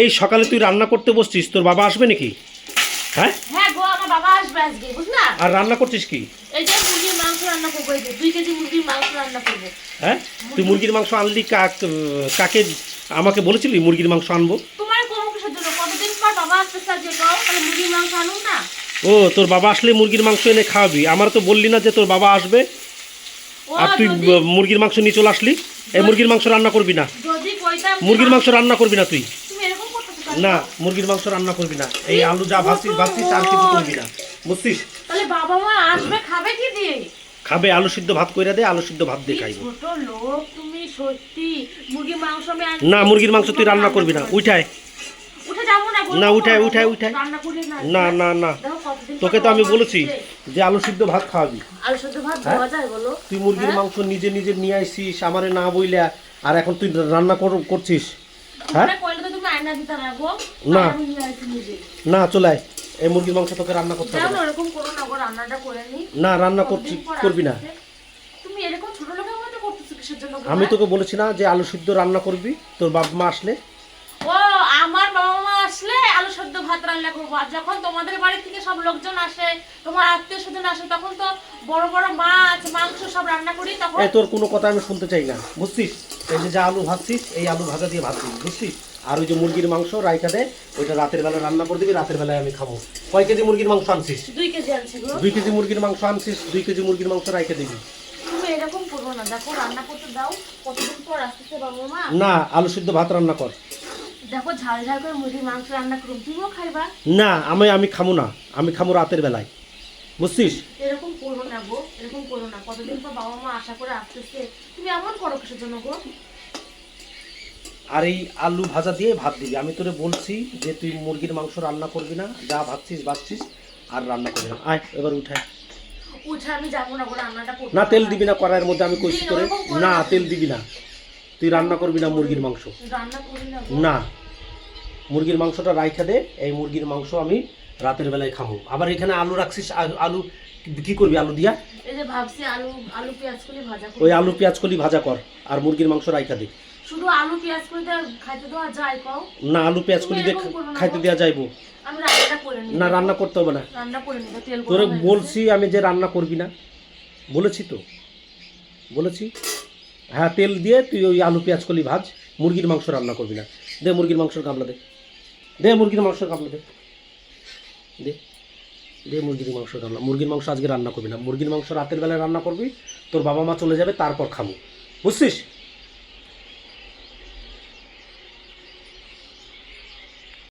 এই সকালে তুই রান্না করতে বসছিস তোর বাবা আসবে নাকি? হ্যাঁ? হ্যাঁ গো আমার বাবা আসবে আজকে বুঝলা? আর রান্না করছিস কি? এই যে মুরগির মাংস রান্না করব এই যে দুই কেজি মুরগির মাংস রান্না করব। হ্যাঁ? তুই মুরগির মাংস আনলি কাক কাকে আমাকে বলেছিলি মুরগির মাংস আনব? তোমার কোনো কিছুর জন্য? কতদিন পর বাবা আসতেছে আজকে? কও তাহলে মুরগির মাংস আনুন না? ও তোর বাবা আসলে মুরগির মাংস এনে খাওয়াবি। আমার তো বললি না যে তোর বাবা আসবে। আর তুই মুরগির মাংস নিয়ে চলে আসলি? এই মুরগির মাংস রান্না করবি না। যে মুরগির মাংস রান্না করবি না তুই তুমি এরকম করতেছো কেন? না মুরগির মাংস রান্না করবি না। এই আলু যা ভাবছিস ভাবছিস আর কিছু করবি না। বুঝছিস? তাহলে বাবা মা আসবে খাবে কি দিয়ে? খাবে আলু সিদ্ধ ভাত কইরা দে আলু সিদ্ধ ভাত দিয়ে খাইব। ছোট লোক তুমি সত্যি। মুরগির মাংস আমি। না মুরগির মাংস তুই রান্না করবি না। উঠায়। না উঠায়, উঠায়, উঠায়। না। না না তোকে তো আমি বলেছি যে আলু সিদ্ধ ভাত খাওয়াবি। আলু সেদ্ধ ভাত হ্যাঁ? যায় বলো। তুই মুরগির হ্যাঁ? মাংস নিজে নিজে নিয়ে আইসিস আমারে না বইলা আর এখন তুই রান্না কর- করছিস। হ্যাঁ? না না। চলে আয়। এই মুরগির মাংস তোকে রান্না করতে হবে না না। এরকম করো না গো রান্নাটা করে নি। না রান্না করছি করবি না। তুমি এরকম ছোট লোকের মতো করতেছো কিসের জন্য আমি? তোকে বলেছি না যে আলু সিদ্ধ রান্না করবি তোর বাপ মা আসলে। ও আমার বাবা মা আসলে আলু সেদ্ধ ভাত রান্না করব। আর যখন তোমাদের বাড়ি থেকে সব লোকজন আসে তোমার আত্মীয় স্বজন আসে তখন তো বড় বড় মাছ মাংস সব রান্না করি তখন তোর কোনো কথা আমি শুনতে চাই না। বুঝছিস? এই যে যা আলু ভাজছিস এই আলু ভাজা দিয়ে ভাত দিবি বুঝছিস? আর ওই যে মুরগির মাংস রাইখা দে ওইটা রাতের বেলা রান্না করে দিবি রাতের বেলায় আমি খাব। কয় কেজি মুরগির মাংস আনছিস? দুই কেজি আনছি দুই কেজি মুরগির মাংস আনছিস দুই কেজি মুরগির মাংস রাইখে দিবি। তুমি এরকম করব না দেখো রান্না করতে দাও কতদিন পর আসতেছে বাবা মা? না আলু সিদ্ধ ভাত রান্না কর। দেখো ঝাল ঝাল করে মুরগির মাংস রান্না করুন তুমিও খাইবা? না আমি আমি খামো না আমি খামো রাতের বেলায়। বুঝছিস? এরকম করো না গো এরকম করো না। কতদিন পর বাবা মা আশা করে আসতেছে? তুমি এমন করো কিসের জন্য গো? আর এই আলু ভাজা দিয়ে ভাত দিবি। আমি তোরে বলছি যে তুই মুরগির মাংস রান্না করবি না যা ভাবছিস ভাবছিস আর রান্না করবি না। আয় এবার উঠায় উঠে না তেল দিবি না কড়াইয়ের মধ্যে আমি কইছি তোরে। না তেল দিবি না। তুই রান্না করবি না মুরগির মাংস। রান্না করি না মুরগির মাংসটা রাইখা দে এই মুরগির মাংস আমি রাতের বেলায় খাব আবার এখানে আলু রাখছিস আলু- কি করবি আলু দিয়া? এই যে ভাবছি আলু আলু পেঁয়াজ করে ভাজা ওই আলু পেঁয়াজ কলি ভাজা কর আর মুরগির মাংস রাইখা দে। শুধু আলু পেঁয়াজ করে খাইতে দেওয়া যায় কও? না আলু পেঁয়াজ করো খাইতে দেওয়া যাইবো। না রান্না করতে হবে না। রান্না তোরে বলছি আমি যে রান্না করবি না। বলেছি তো। বলেছি? হ্যাঁ তেল দিয়ে তুই ওই আলু পেঁয়াজ কলি ভাজ মুরগির মাংস রান্না করবি না। দে মুরগির মাংসের গামলা দে। দে মুরগির মাংসের গামলা দে। দে। দে মুরগির মাংসের গামলা। মুরগির মাংস আজকে রান্না করবি না। মুরগির মাংস রাতের বেলায় রান্না করবি তোর বাবা মা চলে যাবে তারপর খাব। বুঝছিস?